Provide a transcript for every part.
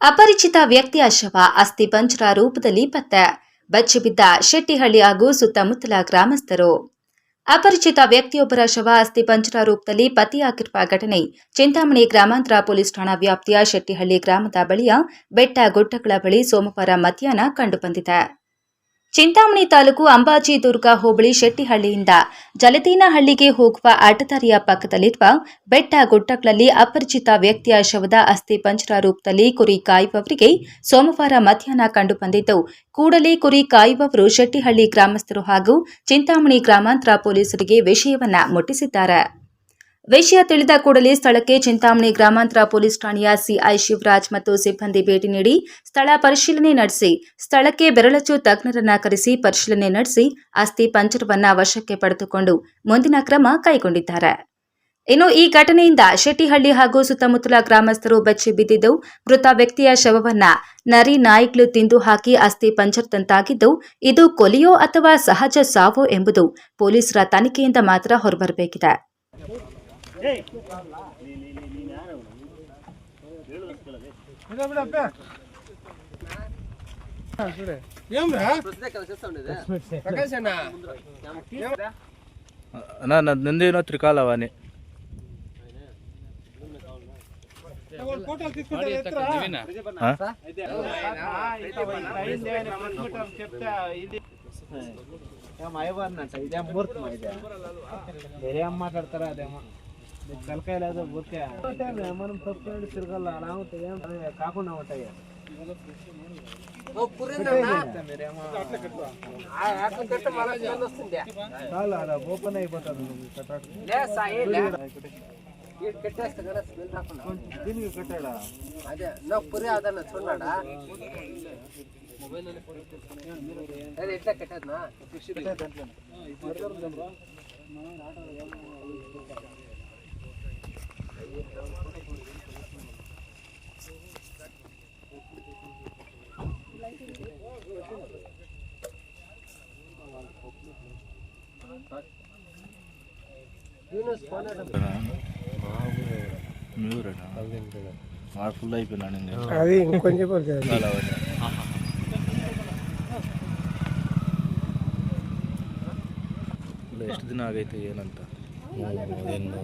ಅಪರಿಚಿತ ವ್ಯಕ್ತಿಯ ಶವ ಅಸ್ಥಿಪಂಜರ ರೂಪದಲ್ಲಿ ಪತ್ತೆ. ಬಚ್ಚಿಬಿದ್ದ ಶೆಟ್ಟಿಹಳ್ಳಿ ಹಾಗೂ ಸುತ್ತಮುತ್ತಲ ಗ್ರಾಮಸ್ಥರು. ಅಪರಿಚಿತ ವ್ಯಕ್ತಿಯೊಬ್ಬರ ಶವ ಅಸ್ಥಿ ಪಂಜರ ರೂಪದಲ್ಲಿ ಪತ್ತೆಯಾಗಿರುವ ಘಟನೆ ಚಿಂತಾಮಣಿ ಗ್ರಾಮಾಂತರ ಪೊಲೀಸ್ ಠಾಣಾ ವ್ಯಾಪ್ತಿಯ ಶೆಟ್ಟಿಹಳ್ಳಿ ಗ್ರಾಮದ ಬಳಿಯ ಬೆಟ್ಟ ಗುಡ್ಡಗಳ ಬಳಿ ಸೋಮವಾರ ಮಧ್ಯಾಹ್ನ ಕಂಡುಬಂದಿದೆ. ಚಿಂತಾಮಣಿ ತಾಲೂಕು ಅಂಬಾಜಿ ದುರ್ಗ ಹೋಬಳಿ ಶೆಟ್ಟಿಹಳ್ಳಿಯಿಂದ ಜಲತೀನಹಳ್ಳಿಗೆ ಹೋಗುವ ಅಡ್ಡದಾರಿಯ ಪಕ್ಕದಲ್ಲಿರುವ ಬೆಟ್ಟ ಗುಡ್ಡಗಳಲ್ಲಿ ಅಪರಿಚಿತ ವ್ಯಕ್ತಿಯ ಶವದ ಅಸ್ಥಿ ಪಂಜರ ರೂಪದಲ್ಲಿ ಕುರಿ ಕಾಯುವವರಿಗೆ ಸೋಮವಾರ ಮಧ್ಯಾಹ್ನ ಕಂಡುಬಂದಿದ್ದು, ಕೂಡಲೇ ಕುರಿ ಕಾಯುವವರು ಶೆಟ್ಟಿಹಳ್ಳಿ ಗ್ರಾಮಸ್ಥರು ಹಾಗೂ ಚಿಂತಾಮಣಿ ಗ್ರಾಮಾಂತರ ಪೊಲೀಸರಿಗೆ ವಿಷಯವನ್ನ ಮುಟ್ಟಿಸಿದ್ದಾರೆ. ವಿಷಯ ತಿಳಿದ ಕೂಡಲೇ ಸ್ಥಳಕ್ಕೆ ಚಿಂತಾಮಣಿ ಗ್ರಾಮಾಂತರ ಪೊಲೀಸ್ ಠಾಣೆಯ ಸಿಐ ಶಿವರಾಜ್ ಮತ್ತು ಸಿಬ್ಬಂದಿ ಭೇಟಿ ನೀಡಿ ಸ್ಥಳ ಪರಿಶೀಲನೆ ನಡೆಸಿ, ಸ್ಥಳಕ್ಕೆ ಬೆರಳಚ್ಚು ತಜ್ಞರನ್ನ ಕರೆಸಿ ಪರಿಶೀಲನೆ ನಡೆಸಿ ಆಸ್ತಿ ಪಂಜರವನ್ನ ವಶಕ್ಕೆ ಪಡೆದುಕೊಂಡು ಮುಂದಿನ ಕ್ರಮ ಕೈಗೊಂಡಿದ್ದಾರೆ. ಇನ್ನು ಈ ಘಟನೆಯಿಂದ ಶೆಟ್ಟಿಹಳ್ಳಿ ಹಾಗೂ ಸುತ್ತಮುತ್ತಲ ಗ್ರಾಮಸ್ಥರು ಬೆಚ್ಚಿ ಬಿದ್ದಿದ್ದು, ಮೃತ ವ್ಯಕ್ತಿಯ ಶವವನ್ನ ನರಿ ನಾಯಿಗಳು ತಿಂದು ಹಾಕಿ ಅಸ್ಥಿ ಪಂಜರದಂತಾಗಿದ್ದು, ಇದು ಕೊಲೆಯೋ ಅಥವಾ ಸಹಜ ಸಾವೋ ಎಂಬುದು ಪೊಲೀಸರ ತನಿಖೆಯಿಂದ ಮಾತ್ರ ಹೊರಬರಬೇಕಿದೆ. ನಾನು ಅದು ನಂದೇನೋ ತ್ರಿಕಾಲವಾಣಿ ಮಾತಾಡ್ತಾರ ಅದೇಮ್ಮ ముహూర్తం ఇదే వేరే ఏం మాట్లాడతారా అదేమో నీకు తలకాయ లేదు ఊరికే మనం తప్పు తిరగల అలా ఉంటుంది ఏం అది కాకుండా ఉంటాయి చాలు అలా ఓపెన్ అయిపోతుంది దీనికి కట్టాడా అదే నాకు పురి అదన్న చూడాడా అదే ఎట్లా కట్టేదనా యూనస్ ఫోన్ వాడు ఫుల్ అయిపోయినాడు ఇంకా. అది ఇంకొంచెం త్రికాలవాణి. ಇಲ್ಲ ಎಷ್ಟು ದಿನ ಆಗೈತೆ ಏನಂತ ಏನು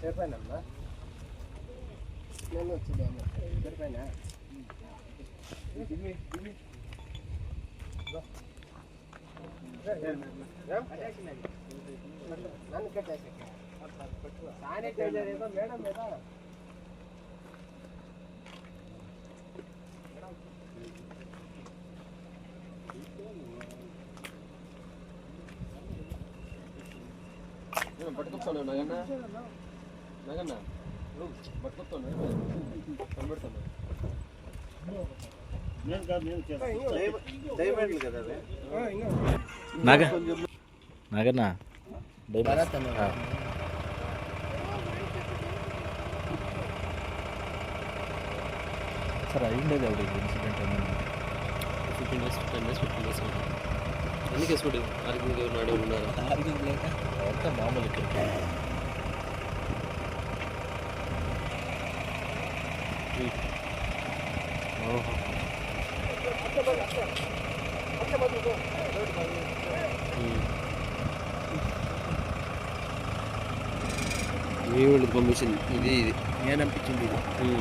సరిపోయినమ్మా నేను వచ్చిందేమో సరిపోయినా నన్ను కట్టేసి శానిటైజర్ ఏదో మేడం ఏదో ಬಡ್ಕೊತೋಳ ಏನ ನಗಣ್ಣ? ಬಡ್ಕೊತೋಳ ಕಂಬಿಟ್ತಲ್ಲ ನಾನು ಏನು చేస్తಾ ಡೇಮಂಡ್ಲ್ ಕದವೆ ನಾಗ ನಾಗಣ್ಣ? ಡೇಮಂಡ್ ಅತ್ತಲ್ಲ ಸರ್ ಐದನೇ ದಿವಸ ಇನ್ಸಿಡೆಂಟ್ ಆಗ್ತಿದೆ ಸೀರಿಯಸ್ ಸೀರಿಯಸ್ ಆಗುತ್ತೆ ఎన్ని కేసులు ఆరోగ్యంగా నాడు ఉన్నారు ఆరోగ్యం లేక అంతా మామూలు ఇక్కడ ఏ పంపించింది ఇది ఇది నేను అనిపించింది ఇది